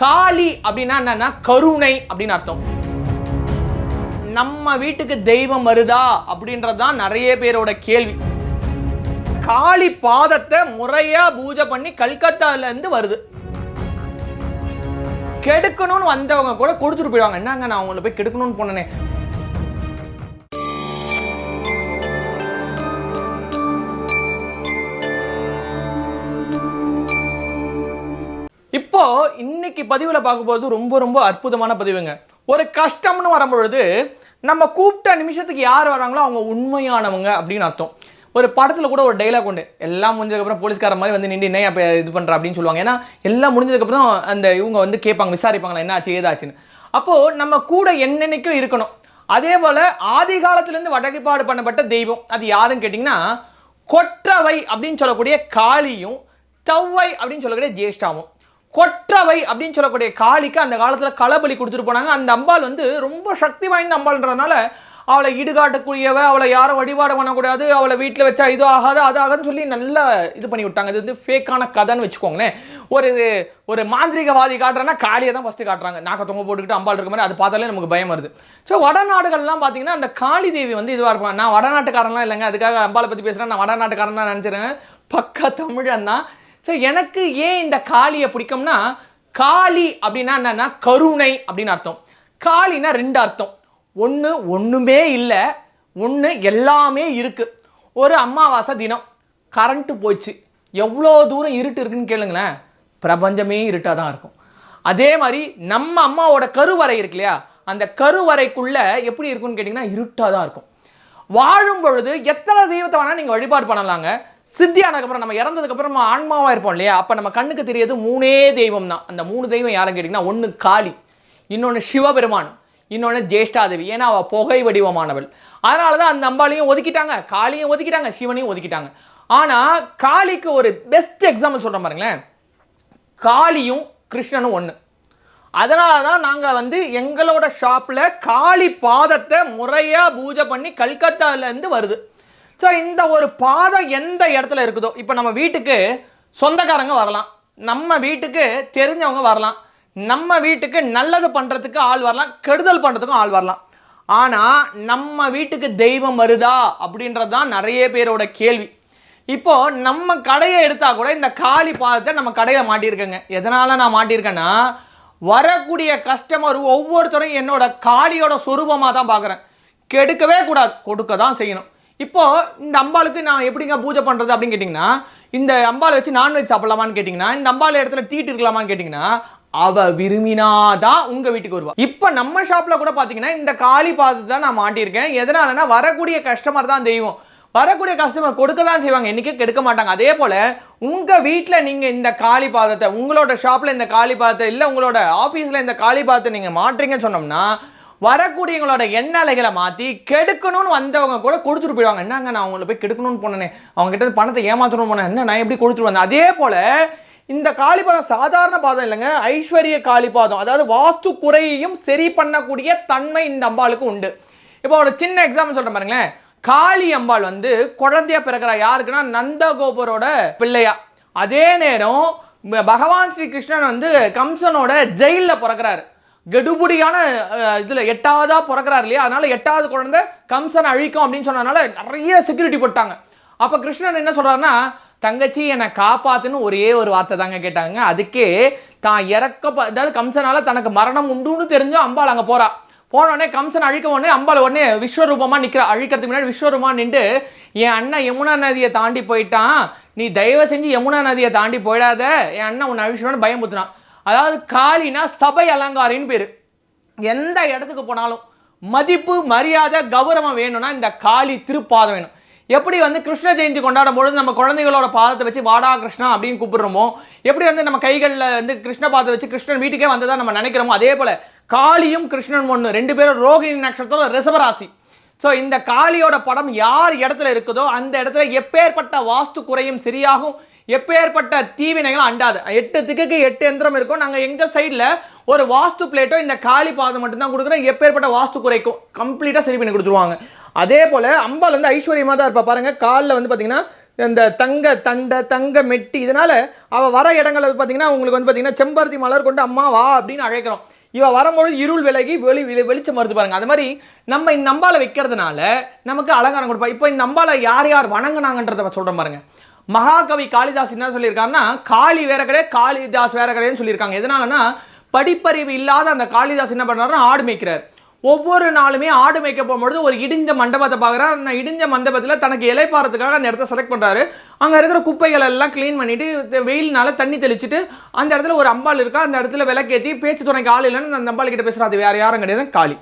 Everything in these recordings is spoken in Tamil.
காளி அப்படின்னா என்னன்னா கருணை அப்படின்னு அர்த்தம். நம்ம வீட்டுக்கு தெய்வம் வருதா அப்படின்றது தான் நிறைய பேரோட கேள்வி. காளி பாதத்தை முறையா பூஜை பண்ணி கல்கத்தால இருந்து வருது. கெடுக்கணும்னு வந்தவங்க கூட கொடுத்துட்டு போயிடுவாங்க. என்னங்க நான் அவங்கள போய் கெடுக்கணும்னு போனேனே. இன்னைக்கு பதிவில் பார்க்கும்போது ரொம்ப ரொம்ப அற்புதமான பதிவுங்க. ஒரு கஷ்டம்னு வரும்பொழுது நம்ம கூப்பிட்ட நிமிஷத்துக்கு யார் வராங்களோ அவங்க உண்மையானவங்க அப்படின்னு அர்த்தம். ஒரு படத்தில் கூட ஒரு டைலாக் உண்டு. எல்லாம் முடிஞ்சதுக்கப்புறம் போலீஸ்கார மாதிரி வந்து நின்று என்ன அப்போ இது பண்ணுற அப்படின்னு சொல்லுவாங்க. ஏன்னா எல்லாம் முடிஞ்சதுக்கப்புறம் அந்த இவங்க வந்து கேட்பாங்க விசாரிப்பாங்களா? என்ன ஆச்சு? ஏதாச்சுன்னு. அப்போது நம்ம கூட என்னென்னைக்கும் இருக்கணும். அதே போல் ஆதி காலத்துலேருந்து வடகைப்பாடு பண்ணப்பட்ட தெய்வம் அது யாருன்னு கேட்டிங்கன்னா கொற்றவை அப்படின்னு சொல்லக்கூடிய காளியும் தவ்வை அப்படின்னு சொல்லக்கூடிய ஜேஷ்டாவும். கொற்றவை அப்படின்னு சொல்லக்கூடிய காளிக்கு அந்த காலத்தில் களபலி கொடுத்துட்டு போனாங்க. அந்த அம்பாள் வந்து ரொம்ப சக்தி வாய்ந்த அம்பாள்ன்றதுனால அவளை ஈடுகாட்டக்கூடியவ அவளை யாரும் வழிபாடு பண்ணக்கூடாது அவளை வீட்டில் வச்சா இது ஆகாது அது ஆகாதுன்னு சொல்லி நல்லா இது பண்ணி விட்டாங்க. இது வந்து ஃபேக்கான கதைன்னு வச்சுக்கோங்களேன். ஒரு ஒரு மாந்திரிகவாதி காட்டுறேன்னா காளியை தான் ஃபஸ்ட்டு காட்டுறாங்க. நாக்க தொங்க போட்டுக்கிட்டு அம்பாள் இருக்க மாதிரி அது பார்த்தாலே நமக்கு பயம் வருது. ஸோ வடநாடுகள்லாம் பார்த்தீங்கன்னா அந்த காளி தேவி வந்து இதுவாக இருப்பாங்க. நான் வடநாட்டுக்காரன்லாம் இல்லைங்க. அதுக்காக அம்பாளை பற்றி பேசுகிறேன் நான் வடநாட்டுக்காரன் தான் நினச்சிருக்கேன். பக்கா தமிழன் தான். ஸோ எனக்கு ஏன் இந்த காளியை பிடிக்கும்னா காளி அப்படின்னா என்னன்னா கருணை அப்படின்னு அர்த்தம். காளினா ரெண்டு அர்த்தம். ஒன்று ஒன்றுமே இல்லை ஒன்று எல்லாமே இருக்குது ஒரு அமாவாசை தினம் கரண்ட்டு போச்சு எவ்வளோ தூரம் இருட்டு இருக்குன்னு கேளுங்களேன். பிரபஞ்சமே இருட்டாக தான் இருக்கும். அதே மாதிரி நம்ம அம்மாவோட கருவறை இருக்கு இல்லையா? அந்த கருவறைக்குள்ள எப்படி இருக்கும்னு கேட்டிங்கன்னா இருட்டாக தான் இருக்கும். வாழும் பொழுது எத்தனை தெய்வத்தை வேணால் நீங்கள் வழிபாடு பண்ணலாங்க. சித்தியானதுக்கப்புறம் நம்ம இறந்ததுக்கப்புறம் நம்ம ஆன்மாவாக இருப்போம் இல்லையா? அப்போ நம்ம கண்ணுக்கு தெரியாது மூணே தெய்வம் தான் அந்த மூணு தெய்வம் யாருன்னு கேட்டிங்கன்னா ஒன்று காளி இன்னொன்று சிவபெருமான் இன்னொன்று ஜேஷ்டாதேவி. ஏன்னா அவள் புகை வடிவமானவள். அதனால தான் அந்த அம்பாளையும் ஒதுக்கிட்டாங்க காளியும் ஒதுக்கிட்டாங்க சிவனையும் ஒதுக்கிட்டாங்க. ஆனால் காளிக்கு ஒரு பெஸ்ட் எக்ஸாம்பிள் சொல்கிறேன் பாருங்களேன். காளியும் கிருஷ்ணனும் ஒன்று அதனால தான் நாங்கள் வந்து எங்களோட ஷாப்பில் காளி பாதத்தை முறையாக பூஜை பண்ணி கல்கத்தாலேருந்து வருது. ஸோ இந்த ஒரு பாதம் எந்த இடத்துல இருக்குதோ இப்போ நம்ம வீட்டுக்கு சொந்தக்காரங்க வரலாம். நம்ம வீட்டுக்கு தெரிஞ்சவங்க வரலாம். நம்ம வீட்டுக்கு நல்லது பண்ணுறதுக்கு ஆள் வரலாம் கெடுதல் பண்ணுறதுக்கும் ஆள் வரலாம். ஆனால் நம்ம வீட்டுக்கு தெய்வம் வருதா அப்படின்றது தான் நிறைய பேரோட கேள்வி. இப்போது நம்ம கடையை எடுத்தால் கூட இந்த காளி பாதத்தை நம்ம கடையில் மாட்டியிருக்கேங்க. எதனால் நான் மாட்டியிருக்கேன்னா வரக்கூடிய கஸ்டமர் ஒவ்வொருத்தரும் என்னோட காளியோட சொரூபமாக தான் பார்க்குறேன். கெடுக்கவே கூடாது கொடுக்க தான் செய்யணும். இப்போ இந்த அம்பாளுக்கு நான் எப்படிங்க பூஜை பண்ணுறது அப்படின்னு கேட்டிங்கன்னா இந்த அம்பாளை வச்சு நான்வெஜ் சாப்பிடலாமான்னு கேட்டிங்கன்னா இந்த அம்பாள் இடத்துல தீட்டு இருக்கலாமான்னு கேட்டிங்கன்னா அவ விரும்பினாதான் உங்க வீட்டுக்கு வருவா. இப்போ நம்ம ஷாப்ல கூட பாத்தீங்கன்னா இந்த காளி பாதத்தை தான் நான் மாட்டியிருக்கேன். எதனாலனா வரக்கூடிய கஸ்டமர் தான் தெய்வம். வரக்கூடிய கஸ்டமர் கொடுக்க தான் செய்வாங்க. என்றைக்கே கெடுக்க மாட்டாங்க. அதே போல் உங்கள் வீட்டில் நீங்கள் இந்த காளி பாதத்தை உங்களோட ஷாப்பில் இந்த காளி பாதத்தை இல்லை உங்களோட ஆஃபீஸில் இந்த காளி பாதத்தை நீங்கள் மாட்டுறீங்கன்னு சொன்னோம்னா வரக்கூடியவங்களோட எண்ணலைகளை மாற்றி கெடுக்கணும்னு வந்தவங்க கூட கொடுத்துட்டு போயிடுவாங்க. என்னங்க நான் அவங்கள போய் கெடுக்கணும்னு போனேன். அவங்க கிட்ட பணத்தை ஏமாத்தணும்னு போனேன். என்ன நான் எப்படி கொடுத்துட்டு வந்தேன்? அதே போல இந்த காளிபாதம் சாதாரண பாதம் இல்லைங்க ஐஸ்வர்ய காளிபாதம் அதாவது வாஸ்து குறையையும் சரி பண்ணக்கூடிய தன்மை இந்த அம்பாளுக்கு உண்டு. இப்போ ஒரு சின்ன எக்ஸாம்பிள் சொல்கிறேன் பாருங்களேன். காளி அம்பாள் வந்து குழந்தையா பிறக்கிறா. யாருக்குன்னா நந்தகோபரோட பிள்ளையா. அதே நேரம் பகவான் ஸ்ரீ கிருஷ்ணன் வந்து கம்சனோட ஜெயிலில் பிறக்கிறாரு. கெடுபுடியான இதில் எட்டாவதாக எட்டாவதா பிறக்கிறார் இல்லையா? அதனால் எட்டாவது குழந்தை கம்சன் அழிக்கும் அப்படின்னு சொன்னதுனால நிறைய செக்யூரிட்டி போட்டாங்க. அப்போ கிருஷ்ணன் என்ன சொல்கிறாருன்னா தங்கச்சி என்னை காப்பாத்துன்னு ஒரே ஒரு வார்த்தை தாங்க கேட்டாங்க. அதுக்கே தான் இறக்க அதாவது கம்சனால தனக்கு மரணம் உண்டுன்னு தெரிஞ்சும் அம்பாள் அங்கே போறா. போன உடனே கம்சன் அழிக்க உடனே அம்பாள் உடனே விஸ்வரூபமாக நிற்கிற அழிக்கிறதுக்கு முன்னாடி விஸ்வரூபமா நின்று என் அண்ணன் யமுனா நதியை தாண்டி போயிட்டான். நீ தயவு செஞ்சு யமுனா நதியை தாண்டி போயிடாத. என் அண்ணன் உன்னை அழிச்சிடுவான்னு பயமுத்துனான் அதாவது காலினா சபை அலங்காரின்னு பேர். எந்த இடத்துக்கு போனாலும் மதிப்பு மரியாதை கௌரவம் வேணும்னா இந்த காளி திருப்பாதம் வேணும். எப்படி வந்து கிருஷ்ண ஜெயந்தி கொண்டாடும் பொழுது நம்ம குழந்தைகளோட பாதத்தை வச்சு வாடா கிருஷ்ணா அப்படின்னு கூப்பிடுறோமோ எப்படி வந்து நம்ம கைகளில் வந்து கிருஷ்ண பாதத்தை வச்சு கிருஷ்ணன் வீட்டுக்கே வந்ததாக நம்ம நினைக்கிறோமோ அதே போல் காளியும் கிருஷ்ணன் ஒன்று ரெண்டு பேரும் ரோகிணி நட்சத்திரம் ரிசவராசி ஸோ இந்த காளியோட படம் யார் இடத்துல இருக்குதோ அந்த இடத்துல எப்பேற்பட்ட வாஸ்து குறையும் சரியாகும் எப்பேற்பட்ட தீவினைகளும் அண்டாது. எட்டு திக்குக்கு எட்டு எந்திரம் இருக்கும். நாங்கள் எங்கள் சைடில் ஒரு வாஸ்து பிளேட்டோ இந்த காளி பாதம் மட்டும்தான் கொடுக்குறோம். எப்பேற்பட்ட வாஸ்து குறைக்கும். கம்ப்ளீட்டாக சரி பண்ணி கொடுத்துருவாங்க. அதே போல் அம்பாள் வந்து ஐஸ்வர்யமாக தான் இருப்பா. பாருங்கள் காலில் வந்து பார்த்திங்கன்னா இந்த தங்க தண்டை தங்க மெட்டி இதனால் அவள் வர இடங்களில் பார்த்தீங்கன்னா உங்களுக்கு வந்து பார்த்தீங்கன்னா செம்பருத்தி மலர் கொண்டு அம்மா வா அப்படின்னு அழைக்கிறோம். இவள் வரும்பொழுது இருள் விலகி வெளி வெளி- வெளிச்சம் வருது பாருங்க. அது மாதிரி நம்ம இந்த அம்பாலை வைக்கிறதுனால நமக்கு அலங்காரம் கொடுப்பா. இப்போ இந்த அம்பாலை யார் யார் வணங்குனாங்கன்றத சொல்கிறோம் பாருங்க. மகாகவி காளிதாஸ் என்ன சொல்லியிருக்காருன்னா காளி வேற கிடையாது காளிதாஸ் வேற கிடையாதுன்னு சொல்லியிருக்காங்க. எதனாலன்னா படிப்பறிவு இல்லாத அந்த காளிதாஸ் என்ன பண்றாருன்னா ஆடு மேய்க்கிறார். ஒவ்வொரு நாளுமே ஆடு மேய்க்க போகும்பொழுது ஒரு இடிஞ்ச மண்டபத்தை பார்க்குறாரு. அந்த இடிஞ்ச மண்டபத்தில் தனக்கு இலைப்பாறதுக்காக அந்த இடத்த செலக்ட் பண்ணுறாரு அங்கே இருக்கிற குப்பைகள் எல்லாம் க்ளீன் பண்ணிவிட்டு வெயில்னால தண்ணி தெளிச்சிட்டு அந்த இடத்துல ஒரு அம்பாள் இருக்கா அந்த இடத்துல விளக்கேற்றி பேச்சு துணைக்கு ஆள் இல்லைன்னு அந்த அம்பாள் கிட்ட பேசுகிறாரு அது வேறு யாரும் கிடையாது. காளி.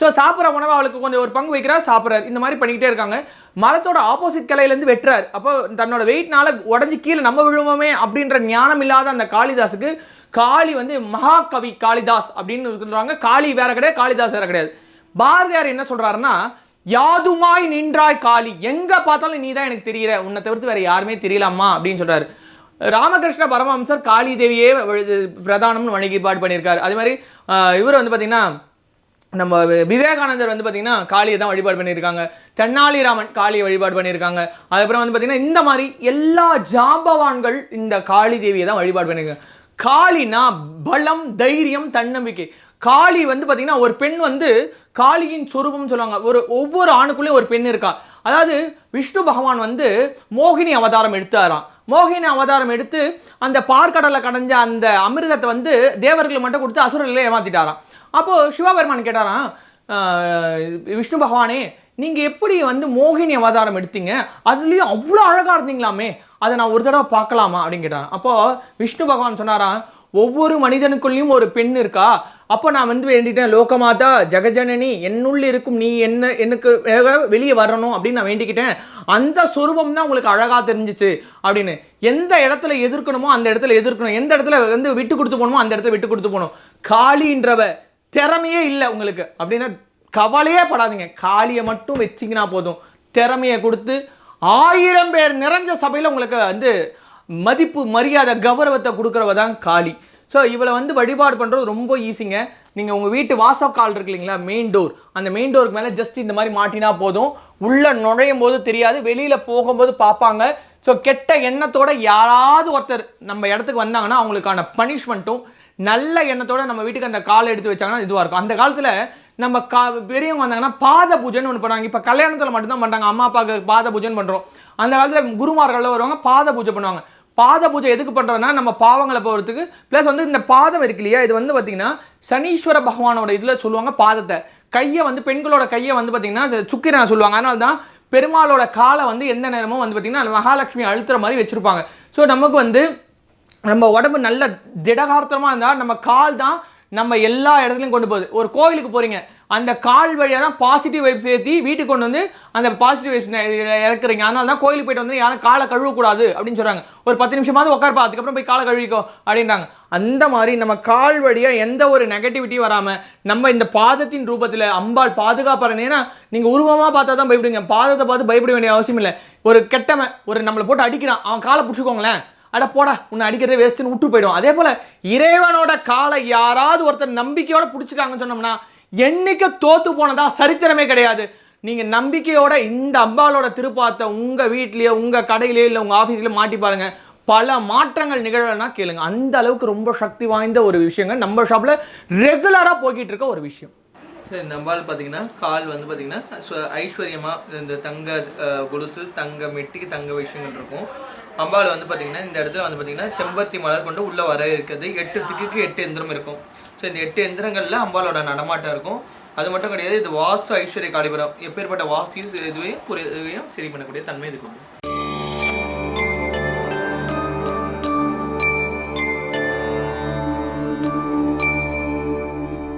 ஸோ சாப்பிட்ற உணவு அவளுக்கு கொஞ்சம் ஒரு பங்கு வைக்கிறார் சாப்பிட்றாரு. இந்த மாதிரி பண்ணிக்கிட்டே இருக்காங்க. மரத்தோட ஆப்போசிட் கிளையிலேருந்து வெட்டுறாரு. அப்போ தன்னோட வெயிட்னால உடஞ்சி கீழே நம்ம விழுவோமே அப்படின்ற ஞானம் இல்லாத அந்த காளிதாஸுக்கு காளி வந்து மகாகவி காளிதாஸ் அப்படின்னு சொல்கிறாங்க காளி வேற கிடையாது காளிதாஸ் வேற கிடையாது. பாரதியார் என்ன சொல்கிறாருன்னா யாதுமாய் நின்றாய் காளி எங்கே பார்த்தாலும் நீ தான் எனக்கு தெரியற உன்னை தவிர்த்து வேற யாருமே தெரியலாமா அப்படின்னு சொல்கிறார் ராமகிருஷ்ண பரமஹம்சர் காளி தேவியே பிரதானம்னு வழிபாடு பண்ணியிருக்காரு. அதே மாதிரி இவர் வந்து பார்த்தீங்கன்னா நம்ம விவேகானந்தர் வந்து பார்த்திங்கன்னா காளியை தான் வழிபாடு பண்ணியிருக்காங்க. தென்னாலிராமன் காளியை வழிபாடு பண்ணியிருக்காங்க. அதுக்கப்புறம் வந்து பார்த்திங்கன்னா இந்த மாதிரி எல்லா ஜாம்பவான்கள் இந்த காளி தேவியை தான் வழிபாடு பண்ணியிருக்காங்க. காளினா பலம் தைரியம் தன்னம்பிக்கை. காளி வந்து பார்த்திங்கன்னா ஒரு பெண் வந்து காளியின் சொரூபம் சொல்லுவாங்க. ஒரு ஒவ்வொரு ஆணுக்குள்ளேயும் ஒரு பெண் இருக்கா. அதாவது விஷ்ணு பகவான் வந்து மோகினி அவதாரம் எடுத்தாராம். மோகினி அவதாரம் எடுத்து அந்த பார்க்கடலை கடைஞ்ச அந்த அமிர்தத்தை வந்து தேவர்கள் மட்டும் கொடுத்து அசுரர்களை ஏமாத்திட்டாராம். அப்போது சிவபெருமான் கேட்டாராம் விஷ்ணு பகவானே நீங்கள் எப்படி வந்து மோகினி அவதாரம் எடுத்தீங்க? அதுலேயும் அவ்வளோ அழகாக இருந்தீங்களாமே அதை நான் ஒரு தடவை பார்க்கலாமா? அப்படின்னு கேட்டான் அப்போது விஷ்ணு பகவான் சொன்னாராம் ஒவ்வொரு மனிதனுக்குள்ளேயும் ஒரு பெண் இருக்கா? அப்போ நான் வந்து வேண்டிட்டேன் லோகமாதா ஜெகஜனனி என்னுள்ள இருக்கும் நீ என்ன எனக்கு வெளியே வரணும் அப்படின்னு நான் வேண்டிக்கிட்டேன். அந்த சொரூபம் தான் உங்களுக்கு அழகாக தெரிஞ்சிச்சு அப்படின்னு. எந்த இடத்துல எதிர்க்கணுமோ அந்த இடத்துல எதிர்க்கணும். எந்த இடத்துல வந்து விட்டு கொடுத்து போகணுமோ அந்த இடத்துல விட்டு கொடுத்து போகணும். காளின்றவ திறமையே இல்லை உங்களுக்கு. அப்படின்னா கவலையே படாதீங்க. காளியை மட்டும் வச்சிங்கன்னா போதும். திறமையை கொடுத்து ஆயிரம் பேர் நிறைஞ்ச சபையில் உங்களுக்கு வந்து மதிப்பு மரியாதை கௌரவத்தை கொடுக்குறவ தான் காளி ஸோ இவளை வந்து வழிபாடு பண்ணுறது ரொம்ப ஈஸிங்க நீங்கள் உங்கள் வீட்டு வாசல் கால் இருக்கு இல்லைங்களா? மெயின் டோர் அந்த மெயின் டோருக்கு மேலே ஜஸ்ட் இந்த மாதிரி மாட்டினா போதும். உள்ளே நுழையும் போது தெரியாது. வெளியில் போகும்போது பார்ப்பாங்க. ஸோ கெட்ட எண்ணத்தோட யாராவது ஒருத்தர் நம்ம இடத்துக்கு வந்தாங்கன்னா அவங்களுக்கான பனிஷ்மெண்ட்டும் நல்ல எண்ணத்தோட நம்ம வீட்டுக்கு அந்த காலை எடுத்து வச்சாங்கன்னா இதுவாக இருக்கும். அந்த காலத்தில் நம்ம கா பெரியவங்க வந்தாங்கன்னா பாத பூஜைன்னு ஒன்று பண்ணுவாங்க. இப்போ கல்யாணத்தில் மட்டும்தான் பண்ணுறாங்க அம்மா அப்பாவுக்கு பாத பூஜைன்னு பண்ணுறோம் அந்த காலத்தில் குருமார்களில் வருவாங்க பாத பூஜை பண்ணுவாங்க. பாத பூஜை எதுக்கு பண்ணுறோன்னா நம்ம பாவங்களை போகிறதுக்கு ப்ளஸ் வந்து இந்த பாதம் இருக்கு இல்லையா இது வந்து பார்த்திங்கன்னா சனீஸ்வர பகவானோட இதில் சொல்லுவாங்க பாதத்தை. கையை வந்து பெண்களோட கையை வந்து பார்த்திங்கன்னா சுக்கிரனை சொல்லுவாங்க. அதனால தான் பெருமாளோட காலை வந்து எந்த நேரமும் வந்து பார்த்திங்கன்னா மகாலட்சுமி அழுத்துற மாதிரி வச்சுருப்பாங்க. ஸோ நமக்கு வந்து நம்ம உடம்பு நல்ல திடகார்த்தமாக இருந்தால் நம்ம கால் தான் நம்ம எல்லா இடத்துலையும் கொண்டு போகுது. ஒரு கோவிலுக்கு போகிறீங்க அந்த கால் வழியாக தான் பாசிட்டிவ் வைப்ஸ் ஏற்றி வீட்டுக்கு கொண்டு வந்து அந்த பாசிட்டிவ் வைப்ஸ் இறக்குறீங்க. அதனால தான் கோயிலுக்கு போயிட்டு வந்து யாரும் காலை கழுவக்கூடாது அப்படின்னு சொல்கிறாங்க ஒரு பத்து நிமிஷமாவது உட்காருப்பா அதுக்கப்புறம் போய் காலை கழுவிக்கோ அப்படின்றாங்க. அந்த மாதிரி நம்ம கால் வழியாக எந்த ஒரு நெகட்டிவிட்டி வராமல் நம்ம இந்த பாதத்தின் ரூபத்தில் அம்பாள் பாதுகாப்பாருன்னு நீங்கள் உருவமாக பார்த்தா தான் பயப்படுங்க பாதத்தை பார்த்து பயப்பட வேண்டிய அவசியம் இல்லை. ஒரு கெட்டவன் ஒரு நம்மளை போட்டு அடிக்கிறான். அவன் காலை பிடிச்சிக்கோங்களேன். அட போடா உன்னை அடிக்கிறதே வேஸ்ட்டுன்னு விட்டு போயிடும். அதே போல் இறைவனோட காலை யாராவது ஒருத்தர் நம்பிக்கையோட பிடிச்சிட்டாங்கன்னு சொன்னோம்னா என்னைக்கு தோத்து போனதா சரித்திரமே கிடையாது. நீங்கள் நம்பிக்கையோட இந்த அம்பாளோட திருப்பாத்தை உங்கள் வீட்லேயோ உங்கள் கடையிலேயோ இல்லை உங்கள் ஆஃபீஸ்லேயோ மாட்டி பாருங்கள் பல மாற்றங்கள் நிகழலைன்னா கேளுங்க. அந்த அளவுக்கு ரொம்ப சக்தி வாய்ந்த ஒரு விஷயங்கள் நம்ம ஷாப்பில் ரெகுலராக போய்கிட்டு இருக்க ஒரு விஷயம். இந்த அம்பாள் பார்த்தீங்கன்னா கால் வந்து பார்த்தீங்கன்னா ஐஸ்வர்யமாக இந்த தங்க அஹ், கொலுசு தங்க மெட்டிக்கு தங்க விஷயங்கள் இருக்கும். அம்பாள் வந்து பார்த்தீங்கன்னா இந்த இடத்துல வந்து பார்த்தீங்கன்னா செம்பருத்தி மலர் கொண்டு உள்ள வர இருக்கிறது. எட்டு திக்குக்கு எட்டு எந்திரம் இருக்கும். ஸோ இந்த எட்டு எந்திரங்களில் அம்பாளோட நடமாட்டம் இருக்கும். அது மட்டும் கிடையாது இது வாஸ்து ஐஸ்வர்ய காலிபுரம் எப்பேற்பட்ட வாஸ்தியும் இதுவையும் புரிய- சரி பண்ணக்கூடிய தன்மை இதுக்கு உண்டு